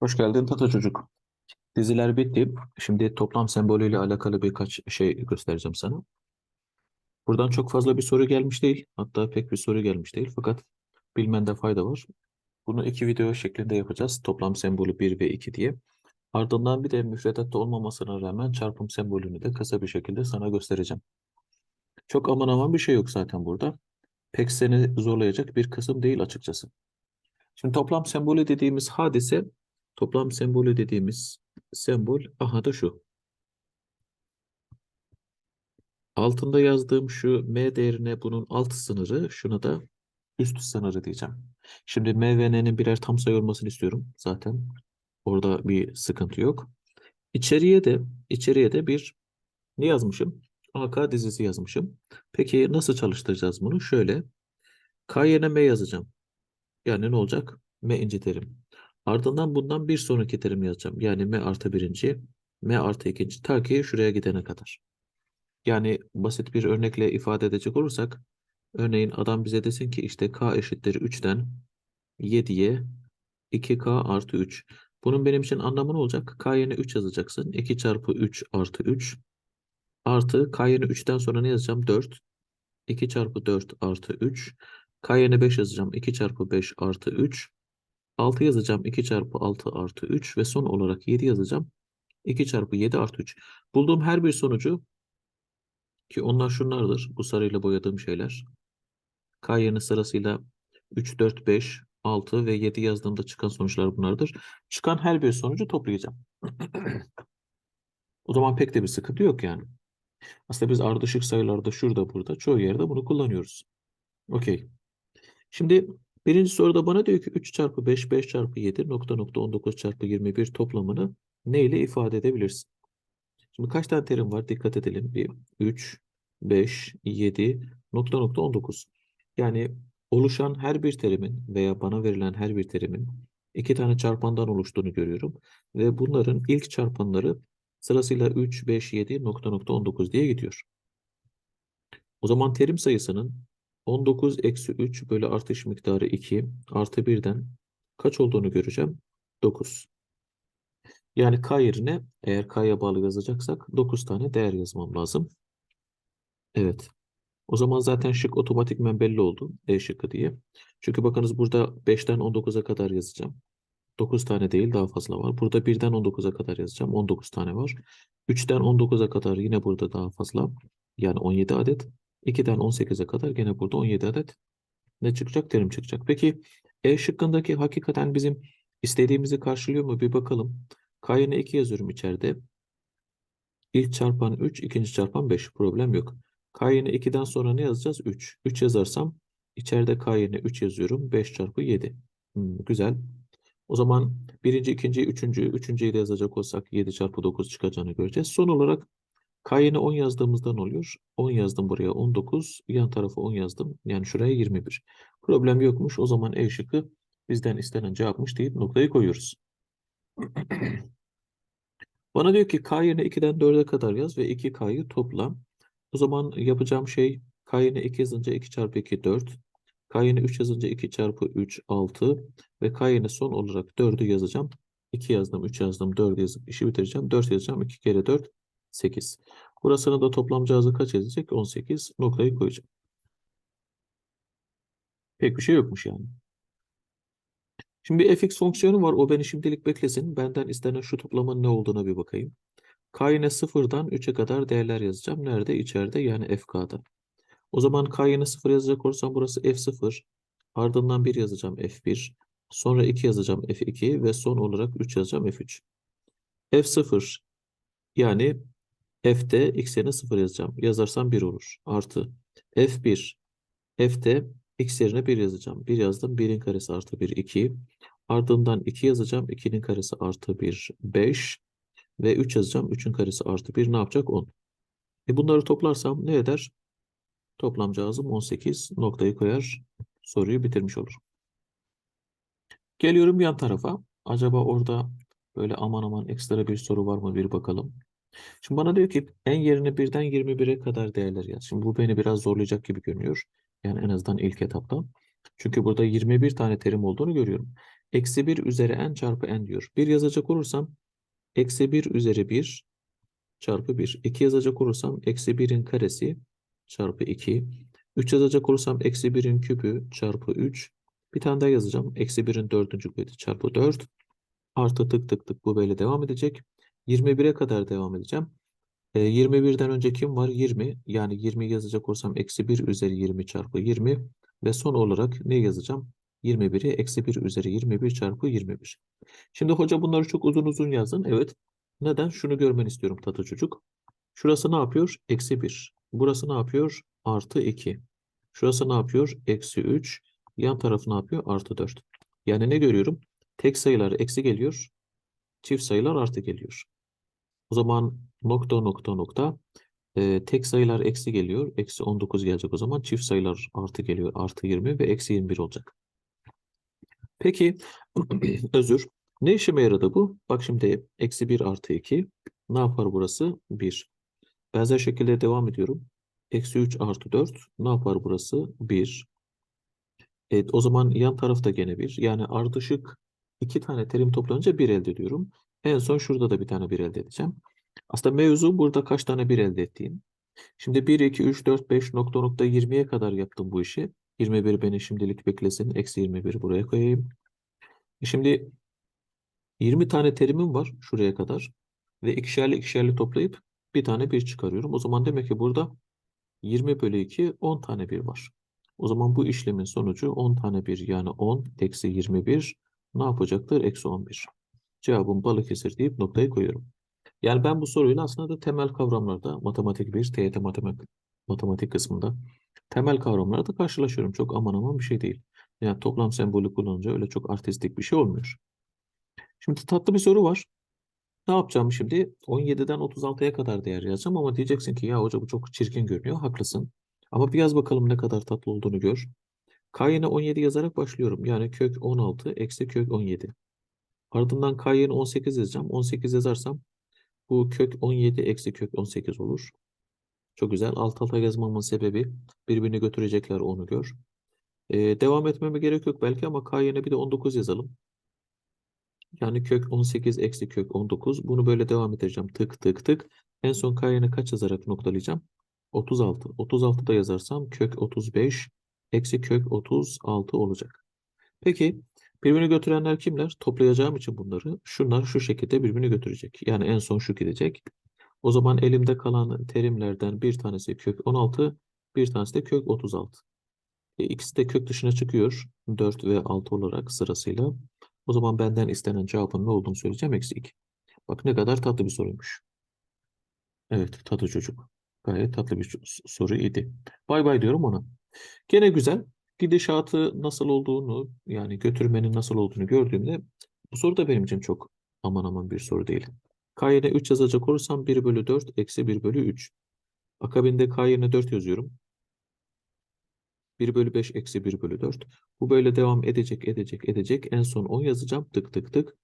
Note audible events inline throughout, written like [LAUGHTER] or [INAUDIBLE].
Hoş geldin Tata Çocuk. Diziler bitti. Şimdi toplam sembolüyle alakalı birkaç şey göstereceğim sana. Buradan çok fazla bir soru gelmiş değil. Hatta pek bir soru gelmiş değil. Fakat bilmende fayda var. Bunu iki video şeklinde yapacağız. Toplam sembolü 1 ve 2 diye. Ardından bir de müfredatta olmamasına rağmen çarpım sembolünü de kısa bir şekilde sana göstereceğim. Çok aman aman bir şey yok zaten burada. Pek seni zorlayacak bir kısım değil açıkçası. Şimdi toplam sembolü dediğimiz hadise, toplam sembolü dediğimiz sembol aha da şu. Altında yazdığım şu m değerine bunun alt sınırı, şuna da üst sınırı diyeceğim. Şimdi m ve n'nin birer tam sayı olmasını istiyorum zaten. Orada bir sıkıntı yok. İçeriye de içeriye de bir ne yazmışım? AK dizisi yazmışım. Peki nasıl çalıştıracağız bunu? Şöyle k yerine m yazacağım. Yani ne olacak? M inci terim. Ardından bundan bir sonraki terim yazacağım. Yani M artı birinci, M artı ikinci. Ta ki şuraya gidene kadar. Yani basit bir örnekle ifade edecek olursak, örneğin adam bize desin ki işte K eşittir 3'ten 7'ye 2K artı 3. Bunun benim için anlamı ne olacak? K yerine 3 yazacaksın. 2 çarpı 3 artı 3. Artı K yerine 3'ten sonra ne yazacağım? 4. 2 çarpı 4 artı 3. K yerine 5 yazacağım. 2 çarpı 5 artı 3. 6 yazacağım 2 çarpı 6 artı 3 ve son olarak 7 yazacağım. 2 çarpı 7 artı 3. Bulduğum her bir sonucu ki onlar şunlardır. Bu sarıyla boyadığım şeyler. K yerine sırasıyla 3, 4, 5, 6 ve 7 yazdığımda çıkan sonuçlar bunlardır. Çıkan her bir sonucu toplayacağım. [CLEARS THROAT] O zaman pek de bir sıkıntı yok yani. Aslında biz ardışık sayılarda şurada burada çoğu yerde bunu kullanıyoruz. Okey. Şimdi birinci soruda bana diyor ki 3 çarpı 5, 5 çarpı 7 nokta nokta 19 çarpı 21 toplamını ne ile ifade edebilirsin? Şimdi kaç tane terim var? Dikkat edelim. Bir 3, 5, 7 nokta nokta 19. Yani oluşan her bir terimin veya bana verilen her bir terimin iki tane çarpandan oluştuğunu görüyorum. Ve bunların ilk çarpanları sırasıyla 3, 5, 7 nokta nokta 19 diye gidiyor. O zaman terim sayısının 19 eksi 3 bölü artış miktarı 2 artı 1'den kaç olduğunu göreceğim? 9. Yani k yerine eğer k'ya bağlı yazacaksak 9 tane değer yazmam lazım. Evet. O zaman zaten şık otomatikmen belli oldu. E şıkkı diye. Çünkü bakınız burada 5'ten 19'a kadar yazacağım. 9 tane değil daha fazla var. Burada 1'den 19'a kadar yazacağım. 19 tane var. 3'ten 19'a kadar yine burada daha fazla. Yani 17 adet. 2'den 18'e kadar gene burada 17 adet ne çıkacak? Terim çıkacak. Peki E şıkkındaki hakikaten bizim istediğimizi karşılıyor mu? Bir bakalım. K yerine 2 yazıyorum içeride. İlk çarpan 3, ikinci çarpan 5. Problem yok. K yerine 2'den sonra ne yazacağız? 3. 3 yazarsam içeride K yerine 3 yazıyorum. 5 çarpı 7. Hmm, güzel. O zaman birinci, ikinci, üçüncü, üçüncüyü de yazacak olsak 7 çarpı 9 çıkacağını göreceğiz. Son olarak K yerine 10 yazdığımızda ne oluyor? 10 yazdım buraya 19. Yan tarafa 10 yazdım. Yani şuraya 21. Problem yokmuş. O zaman E şıkkı bizden istenen cevapmış deyip noktayı koyuyoruz. [CLEARS THROAT] Bana diyor ki K yerine 2'den 4'e kadar yaz ve 2K'yı topla. O zaman yapacağım şey K yerine 2 yazınca 2 çarpı 2 4. K yerine 3 yazınca 2 çarpı 3 6. Ve K yerine son olarak 4'ü yazacağım. 2 yazdım, 3 yazdım, 4 yazıp işi bitireceğim. 4 yazacağım. 2 kere 4 8. Burasını da toplam cihazı kaç edecek? 18 noktayı koyacağım. Pek bir şey yokmuş yani. Şimdi fx fonksiyonu var. O beni şimdilik beklesin. Benden istenen şu toplamanın ne olduğuna bir bakayım. K yine 0'dan 3'e kadar değerler yazacağım. Nerede? İçeride yani fk'da. O zaman K yine 0 yazacak olursam burası f0. Ardından 1 yazacağım f1. Sonra 2 yazacağım f2 ve son olarak 3 yazacağım f3. f0 yani f'de x yerine 0 yazacağım. Yazarsam 1 olur. Artı f1 f'de x yerine 1 yazacağım. 1 yazdım. 1'in karesi artı 1 2. Ardından 2 yazacağım. 2'nin karesi artı 1 5. Ve 3 yazacağım. 3'ün karesi artı 1 ne yapacak? 10. E bunları toplarsam ne eder? Toplam cihazım 18 noktayı koyar. Soruyu bitirmiş olur. Geliyorum yan tarafa. Acaba orada böyle aman aman ekstra bir soru var mı bir bakalım. Şimdi bana diyor ki en yerine birden 21'e kadar değerler yaz. Şimdi bu beni biraz zorlayacak gibi görünüyor. Yani en azından ilk etapta. Çünkü burada 21 tane terim olduğunu görüyorum. Eksi 1 üzeri n çarpı n diyor. 1 yazacak olursam eksi 1 üzeri 1 çarpı 1. 2 yazacak olursam eksi 1'in karesi çarpı 2. 3 yazacak olursam eksi 1'in küpü çarpı 3. Bir tane daha yazacağım. Eksi 1'in dördüncü kuvveti çarpı 4. Artı tık tık tık bu böyle devam edecek. 21'e kadar devam edeceğim. E, 21'den önce kim var? 20. Yani 20 yazacak olursam eksi 1 üzeri 20 çarpı 20. Ve son olarak ne yazacağım? 21'i eksi 1 üzeri 21 çarpı 21. Şimdi hoca bunları çok uzun uzun yazın. Evet. Neden? Şunu görmeni istiyorum tatlı çocuk. Şurası ne yapıyor? Eksi 1. Burası ne yapıyor? Artı 2. Şurası ne yapıyor? Eksi 3. Yan tarafı ne yapıyor? Artı 4. Yani ne görüyorum? Tek sayılar eksi geliyor. Çift sayılar artı geliyor. O zaman nokta nokta nokta. e, tek sayılar eksi geliyor. Eksi 19 gelecek o zaman. Çift sayılar artı geliyor. Artı 20 ve eksi 21 olacak. Peki [CLEARS THROAT] özür. Ne işime yaradı bu? Bak şimdi eksi 1 artı 2. Ne yapar burası? 1. Benzer şekilde devam ediyorum. Eksi 3 artı 4. Ne yapar burası? 1. Evet, o zaman yan tarafta gene 1. Yani ardışık iki tane terim toplanınca 1 elde ediyorum. En son şurada da bir tane 1 elde edeceğim. Aslında mevzu burada kaç tane 1 elde ettiğin. Şimdi 1, 2, 3, 4, 5 nokta nokta 20'ye kadar yaptım bu işi. 21 beni şimdilik beklesin. Eksi 21 buraya koyayım. E Şimdi 20 tane terimim var şuraya kadar. Ve ikişerli ikişerli toplayıp bir tane 1 çıkarıyorum. O zaman demek ki burada 20 bölü 2 10 tane 1 var. O zaman bu işlemin sonucu 10 tane 1 yani 10 eksi 21 ne yapacaktır? Eksi 11. Cevabım Balıkesir deyip noktayı koyuyorum. Yani ben bu soruyla aslında da temel kavramlarda matematik 1, TYT matematik, matematik kısmında temel kavramlarda karşılaşıyorum. Çok aman aman bir şey değil. Yani toplam sembolü kullanınca öyle çok artistik bir şey olmuyor. Şimdi tatlı bir soru var. Ne yapacağım şimdi? 17'den 36'ya kadar değer yazacağım ama diyeceksin ki ya hoca bu çok çirkin görünüyor. Haklısın. Ama bir yaz bakalım ne kadar tatlı olduğunu gör. K yerine 17 yazarak başlıyorum. Yani kök 16 eksi kök 17. Ardından K yerine 18 yazacağım. 18 yazarsam bu kök 17 eksi kök 18 olur. Çok güzel. Alt alta yazmamın sebebi birbirini götürecekler onu gör. Ee, devam etmeme gerek yok belki ama K yerine bir de 19 yazalım. Yani kök 18 eksi kök 19. Bunu böyle devam edeceğim. Tık tık tık. En son K yerine kaç yazarak noktalayacağım? 36. 36 da yazarsam kök 35 eksi kök 36 olacak. Peki birbirini götürenler kimler? Toplayacağım için bunları. Şunlar şu şekilde birbirini götürecek. Yani en son şu gidecek. O zaman elimde kalan terimlerden bir tanesi kök 16, bir tanesi de kök 36. E, ikisi de kök dışına çıkıyor. 4 ve 6 olarak sırasıyla. O zaman benden istenen cevabın ne olduğunu söyleyeceğim. Eksi 2. Bak ne kadar tatlı bir soruymuş. Evet tatlı çocuk. Gayet tatlı bir soru idi. Bay bay diyorum ona. Gene güzel. Gidişatı nasıl olduğunu yani götürmenin nasıl olduğunu gördüğümde bu soru da benim için çok aman aman bir soru değil. K yerine 3 yazacak olursam 1 bölü 4 eksi 1 bölü 3. Akabinde K yerine 4 yazıyorum. 1 bölü 5 eksi 1 bölü 4. Bu böyle devam edecek, edecek, edecek. En son 10 yazacağım. Tık tık tık.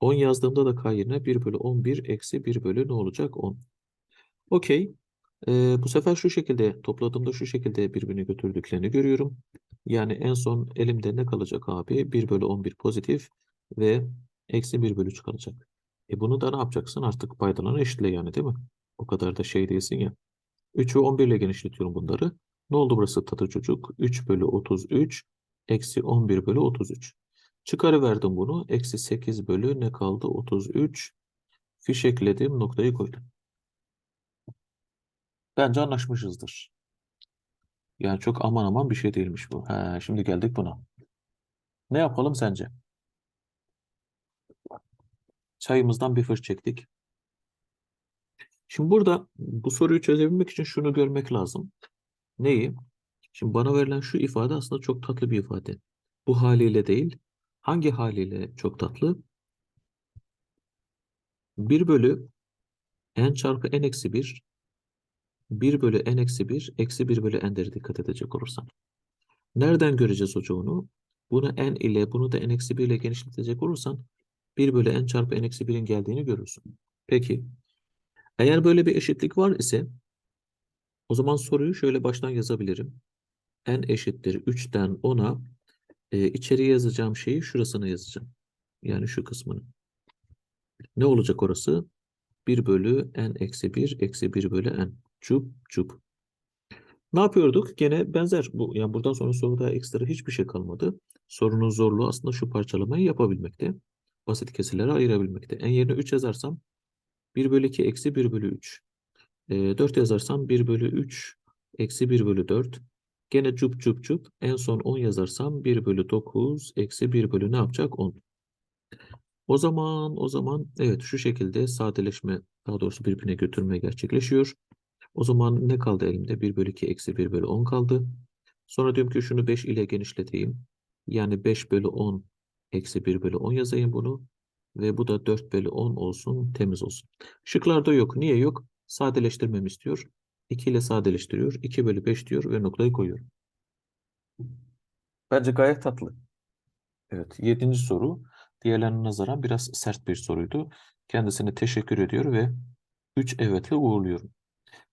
10 yazdığımda da K yerine 1 bölü 11 eksi 1 bölü ne olacak? 10. Okey. Ee, bu sefer şu şekilde topladığımda şu şekilde birbirini götürdüklerini görüyorum. Yani en son elimde ne kalacak abi? 1 bölü 11 pozitif ve eksi 1 bölü 3 kalacak. E bunu da ne yapacaksın? Artık paydalarını eşitle yani değil mi? O kadar da şey değilsin ya. 3 ve 11 ile genişletiyorum bunları. Ne oldu burası tatlı çocuk? 3 bölü 33 eksi 11 bölü 33. Çıkarıverdim bunu. Eksi 8 bölü ne kaldı? 33. Fişekledim noktayı koydum. Bence anlaşmışızdır. Yani çok aman aman bir şey değilmiş bu. He, şimdi geldik buna. Ne yapalım sence? Çayımızdan bir fırt çektik. Şimdi burada bu soruyu çözebilmek için şunu görmek lazım. Neyi? Şimdi bana verilen şu ifade aslında çok tatlı bir ifade. Bu haliyle değil. Hangi haliyle çok tatlı? 1 bölü n çarpı n eksi 1 1 bölü n eksi 1 eksi 1 bölü n'lere dikkat edecek olursan. Nereden göreceğiz hoca onu? Bunu n ile bunu da n eksi 1 ile genişletecek olursan 1 bölü n çarpı n eksi 1'in geldiğini görürsün. Peki eğer böyle bir eşitlik var ise o zaman soruyu şöyle baştan yazabilirim. n eşittir 3'ten 10'a e, içeriye yazacağım şeyi şurasına yazacağım. Yani şu kısmını. Ne olacak orası? 1 bölü n eksi 1 eksi 1 bölü n. Çup çup. Ne yapıyorduk? Gene benzer. Bu, yani buradan sonra soruda ekstra hiçbir şey kalmadı. Sorunun zorluğu aslında şu parçalamayı yapabilmekte. Basit kesirlere ayırabilmekte. En yerine 3 yazarsam 1 bölü 2 eksi 1 bölü 3. E, 4 yazarsam 1 bölü 3 eksi 1 bölü 4. Gene cup cup cup. En son 10 yazarsam 1 bölü 9 eksi 1 bölü ne yapacak? 10. O zaman o zaman evet şu şekilde sadeleşme daha doğrusu birbirine götürme gerçekleşiyor. O zaman ne kaldı elimde? 1 bölü 2 eksi 1 bölü 10 kaldı. Sonra diyorum ki şunu 5 ile genişleteyim. Yani 5 bölü 10 eksi 1 bölü 10 yazayım bunu. Ve bu da 4 bölü 10 olsun temiz olsun. Şıklarda yok. Niye yok? Sadeleştirmemi istiyor. 2 ile sadeleştiriyor. 2 bölü 5 diyor ve noktayı koyuyor. Bence gayet tatlı. Evet, yedinci soru diğerlerine nazaran biraz sert bir soruydu. Kendisine teşekkür ediyor ve 3 evetle uğurluyorum.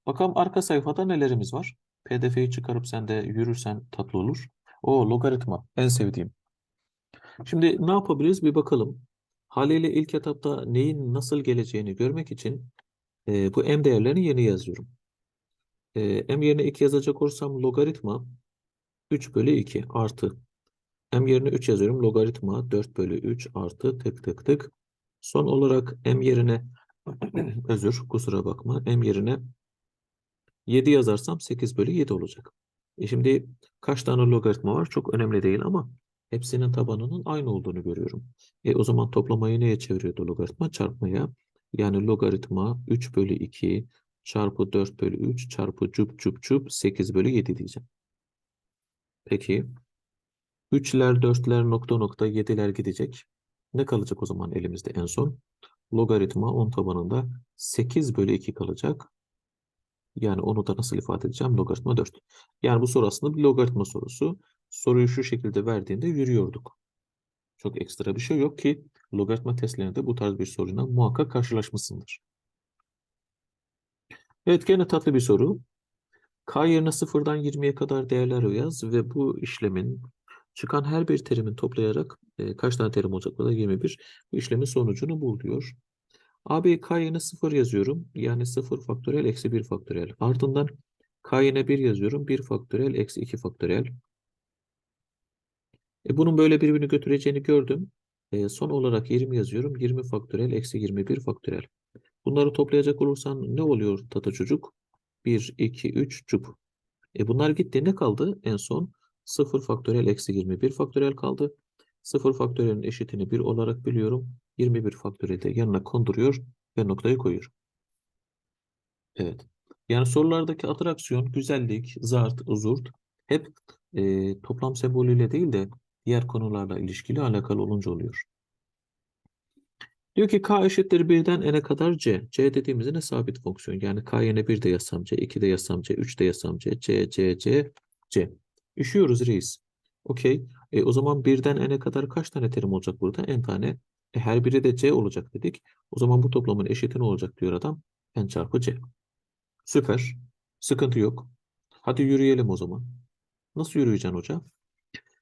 Bakalım arka sayfada nelerimiz var? PDF'yi çıkarıp sen de yürürsen tatlı olur. O logaritma en sevdiğim. Şimdi ne yapabiliriz bir bakalım. Haliyle ilk etapta neyin nasıl geleceğini görmek için e, bu m değerlerini yeni yazıyorum. E, m yerine 2 yazacak olursam logaritma 3 bölü 2 artı m yerine 3 yazıyorum. Logaritma 4 bölü 3 artı tık tık tık. Son olarak m yerine [CLEARS THROAT] özür kusura bakma m yerine 7 yazarsam 8 bölü 7 olacak. E şimdi kaç tane logaritma var? Çok önemli değil ama hepsinin tabanının aynı olduğunu görüyorum. E o zaman toplamayı neye çeviriyordu logaritma? Çarpmaya. Yani logaritma 3 bölü 2 çarpı 4 bölü 3 çarpı cup cup cup 8 bölü 7 diyeceğim. Peki 3'ler 4'ler nokta nokta 7'ler gidecek. Ne kalacak o zaman elimizde en son? Logaritma 10 tabanında 8 bölü 2 kalacak. Yani onu da nasıl ifade edeceğim? Logaritma 4. Yani bu soru aslında bir logaritma sorusu. Soruyu şu şekilde verdiğinde yürüyorduk. Çok ekstra bir şey yok ki logaritma testlerinde bu tarz bir soruyla muhakkak karşılaşmışsındır. Evet gene tatlı bir soru. K yerine sıfırdan 20'ye kadar değerler yaz ve bu işlemin çıkan her bir terimin toplayarak e, kaç tane terim olacak? Burada 21. Bu işlemin sonucunu bul diyor. AB k yerine 0 yazıyorum. Yani 0 faktöriyel eksi 1 faktöriyel. Ardından k yerine 1 yazıyorum. 1 faktöriyel eksi 2 faktöriyel. E bunun böyle birbirini götüreceğini gördüm. E, son olarak 20 yazıyorum. 20 faktöriyel eksi 21 faktöriyel. Bunları toplayacak olursan ne oluyor tata çocuk? 1, 2, 3 cup. E bunlar gitti. Ne kaldı? En son 0 faktöriyel eksi 21 faktöriyel kaldı. 0 faktöriyelin eşitini 1 olarak biliyorum. 21 faktöriyeli de yanına konduruyor ve noktayı koyuyor. Evet. Yani sorulardaki atraksiyon, güzellik, zart, zurt hep e, toplam sembolüyle değil de diğer konularla ilişkili alakalı olunca oluyor. Diyor ki k eşittir 1'den n'e kadar c. c dediğimizde ne sabit fonksiyon. Yani k yerine 1 de yazsam c, 2 de yazsam c, 3 de yazsam c, c, c, c, c. Üşüyoruz reis. Okey. E, o zaman 1'den n'e kadar kaç tane terim olacak burada? n tane. E, her biri de c olacak dedik. O zaman bu toplamın eşiti ne olacak diyor adam? n çarpı c. Süper. Sıkıntı yok. Hadi yürüyelim o zaman. Nasıl yürüyeceksin hoca?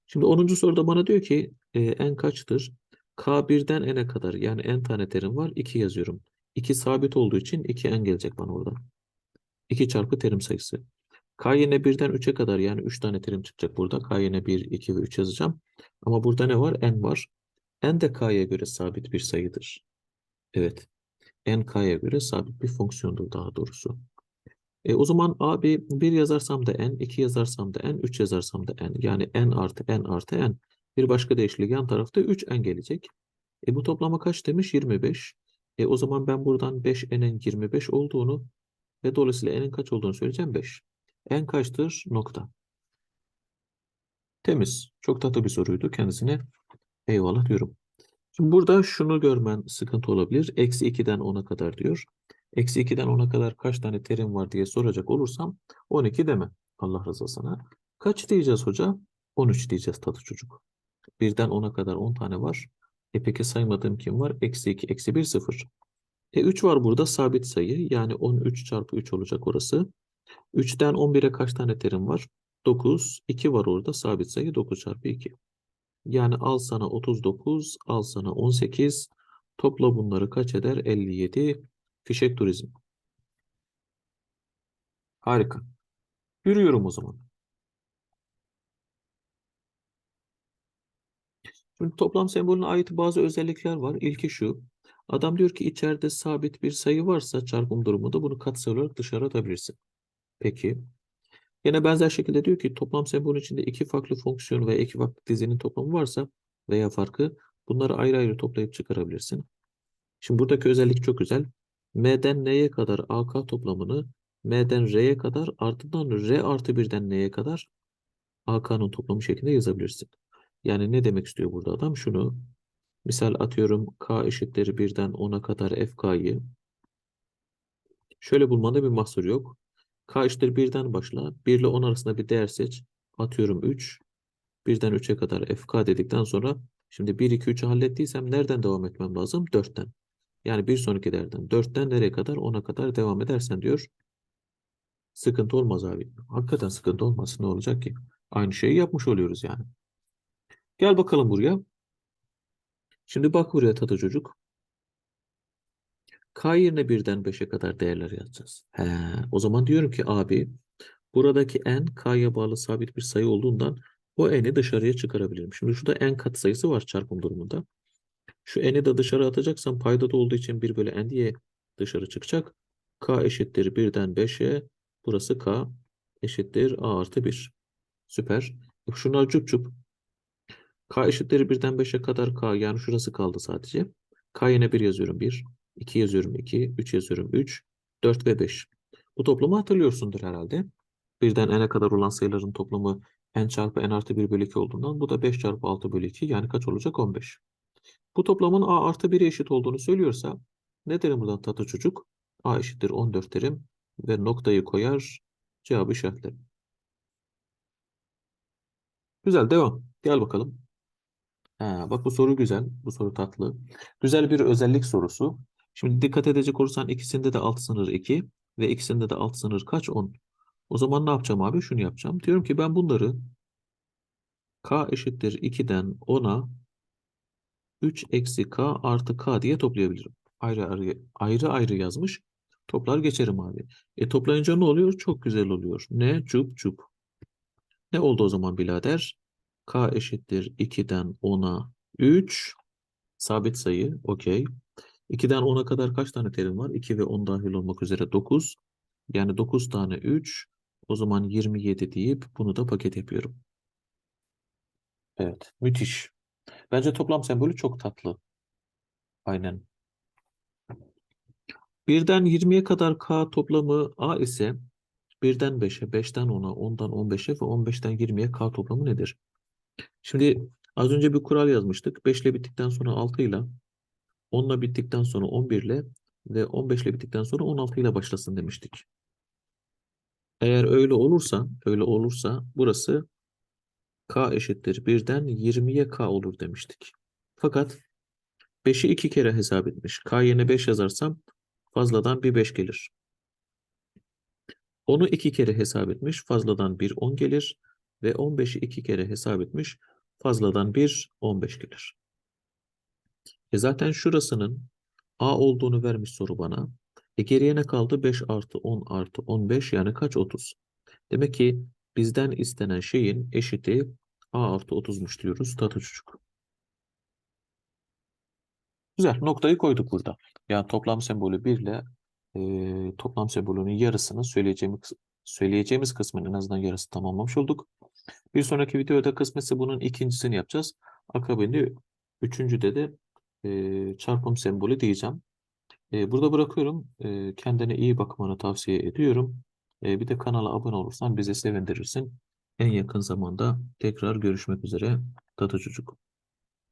Şimdi 10. soruda bana diyor ki e, n kaçtır? K birden n'e kadar yani n tane terim var. 2 yazıyorum. 2 sabit olduğu için 2n gelecek bana orada. 2 çarpı terim sayısı. K yerine birden 3'e kadar yani 3 tane terim çıkacak burada. K yerine 1, 2 ve 3 yazacağım. Ama burada ne var? N var. N de K'ya göre sabit bir sayıdır. Evet. N K'ya göre sabit bir fonksiyondur daha doğrusu. E, o zaman abi 1 yazarsam da n, 2 yazarsam da n, 3 yazarsam da n. Yani n artı n artı n. Bir başka deyişle yan tarafta 3n gelecek. E, bu toplama kaç demiş? 25. E, o zaman ben buradan 5n'in 25 olduğunu ve dolayısıyla n'in kaç olduğunu söyleyeceğim 5. n kaçtır? Nokta. Temiz. Çok tatlı bir soruydu. Kendisine eyvallah diyorum. Şimdi burada şunu görmen sıkıntı olabilir. Eksi 2'den 10'a kadar diyor. Eksi 2'den 10'a kadar kaç tane terim var diye soracak olursam 12 deme. Allah razı sana. Kaç diyeceğiz hoca? 13 diyeceğiz tatlı çocuk. 1'den 10'a kadar 10 tane var. E peki saymadığım kim var? Eksi 2, eksi 1, 0. E 3 var burada sabit sayı. Yani 13 çarpı 3 olacak orası. 3'ten 11'e kaç tane terim var? 9. 2 var orada sabit sayı 9 çarpı 2. Yani al sana 39, al sana 18. Topla bunları kaç eder? 57. Fişek turizm. Harika. Yürüyorum o zaman. Şimdi toplam sembolüne ait bazı özellikler var. İlki şu. Adam diyor ki içeride sabit bir sayı varsa çarpım durumunda bunu katsayı olarak dışarı atabilirsin. Peki. Yine benzer şekilde diyor ki toplam sembolün içinde iki farklı fonksiyon veya iki farklı dizinin toplamı varsa veya farkı bunları ayrı ayrı toplayıp çıkarabilirsin. Şimdi buradaki özellik çok güzel. M'den N'ye kadar AK toplamını M'den R'ye kadar ardından R artı 1'den N'ye kadar AK'nın toplamı şeklinde yazabilirsin. Yani ne demek istiyor burada adam? Şunu misal atıyorum K eşittir 1'den 10'a kadar FK'yı şöyle bulmanda bir mahsur yok. K eşittir 1'den başla. 1 ile 10 arasında bir değer seç. Atıyorum 3. 1'den 3'e kadar FK dedikten sonra şimdi 1, 2, 3'ü hallettiysem nereden devam etmem lazım? 4'ten. Yani bir sonraki değerden 4'ten nereye kadar? 10'a kadar devam edersen diyor. Sıkıntı olmaz abi. Hakikaten sıkıntı olmaz. Ne olacak ki? Aynı şeyi yapmış oluyoruz yani. Gel bakalım buraya. Şimdi bak buraya tadı çocuk. K yerine birden 5'e kadar değerler yazacağız. He, o zaman diyorum ki abi buradaki n k'ya bağlı sabit bir sayı olduğundan o n'i dışarıya çıkarabilirim. Şimdi şurada n katsayısı var çarpım durumunda. Şu n'i de dışarı atacaksam paydada olduğu için 1 bölü n diye dışarı çıkacak. k eşittir 1'den 5'e burası k eşittir a artı 1. Süper. Şunlar cüp cüp. k eşittir 1'den 5'e kadar k yani şurası kaldı sadece. k yine 1 yazıyorum 1. 2 yazıyorum 2, 3 yazıyorum 3, 4 ve 5. Bu toplamı hatırlıyorsundur herhalde. Birden n'e kadar olan sayıların toplamı n çarpı n artı 1 bölü 2 olduğundan bu da 5 çarpı 6 bölü 2 yani kaç olacak? 15. Bu toplamın a artı 1'e eşit olduğunu söylüyorsa ne derim buradan tatlı çocuk? a eşittir 14 derim ve noktayı koyar cevabı işaretlerim. Güzel devam. Gel bakalım. Ha, bak bu soru güzel. Bu soru tatlı. Güzel bir özellik sorusu. Şimdi dikkat edecek olursan ikisinde de alt sınır 2 ve ikisinde de alt sınır kaç? 10. O zaman ne yapacağım abi? Şunu yapacağım. Diyorum ki ben bunları k eşittir 2'den 10'a 3 eksi k artı k diye toplayabilirim. Ayrı ayrı, ayrı ayrı yazmış. Toplar geçerim abi. E toplayınca ne oluyor? Çok güzel oluyor. Ne? Çup çup. Ne oldu o zaman birader? k eşittir 2'den 10'a 3 sabit sayı. Okey. 2'den 10'a kadar kaç tane terim var? 2 ve 10 dahil olmak üzere 9. Yani 9 tane 3. O zaman 27 deyip bunu da paket yapıyorum. Evet. Müthiş. Bence toplam sembolü çok tatlı. Aynen. Birden 20'ye kadar K toplamı A ise birden 5'e, 5'ten 10'a, 10'dan 15'e ve 15'ten 20'ye K toplamı nedir? Şimdi az önce bir kural yazmıştık. 5 ile bittikten sonra 6 ile 10 ile bittikten sonra 11 ile ve 15 ile bittikten sonra 16 ile başlasın demiştik. Eğer öyle olursa, öyle olursa burası k eşittir 1'den 20'ye k olur demiştik. Fakat 5'i 2 kere hesap etmiş. K yerine 5 yazarsam fazladan bir 5 gelir. Onu 2 kere hesap etmiş. Fazladan bir 10 gelir. Ve 15'i 2 kere hesap etmiş. Fazladan bir 15 gelir. E zaten şurasının A olduğunu vermiş soru bana. E geriye ne kaldı? 5 artı 10 artı 15 yani kaç? 30. Demek ki bizden istenen şeyin eşiti A artı 30'muş diyoruz. Tatı çocuk. Güzel. Noktayı koyduk burada. Yani toplam sembolü 1 ile e, toplam sembolünün yarısını söyleyeceğimiz, söyleyeceğimiz kısmın en azından yarısı tamamlamış olduk. Bir sonraki videoda kısmetse bunun ikincisini yapacağız. Akabinde üçüncüde de e, çarpım sembolü diyeceğim. E, burada bırakıyorum. E, kendine iyi bakmanı tavsiye ediyorum. E, bir de kanala abone olursan bizi sevindirirsin. En yakın zamanda tekrar görüşmek üzere. Tata çocuk.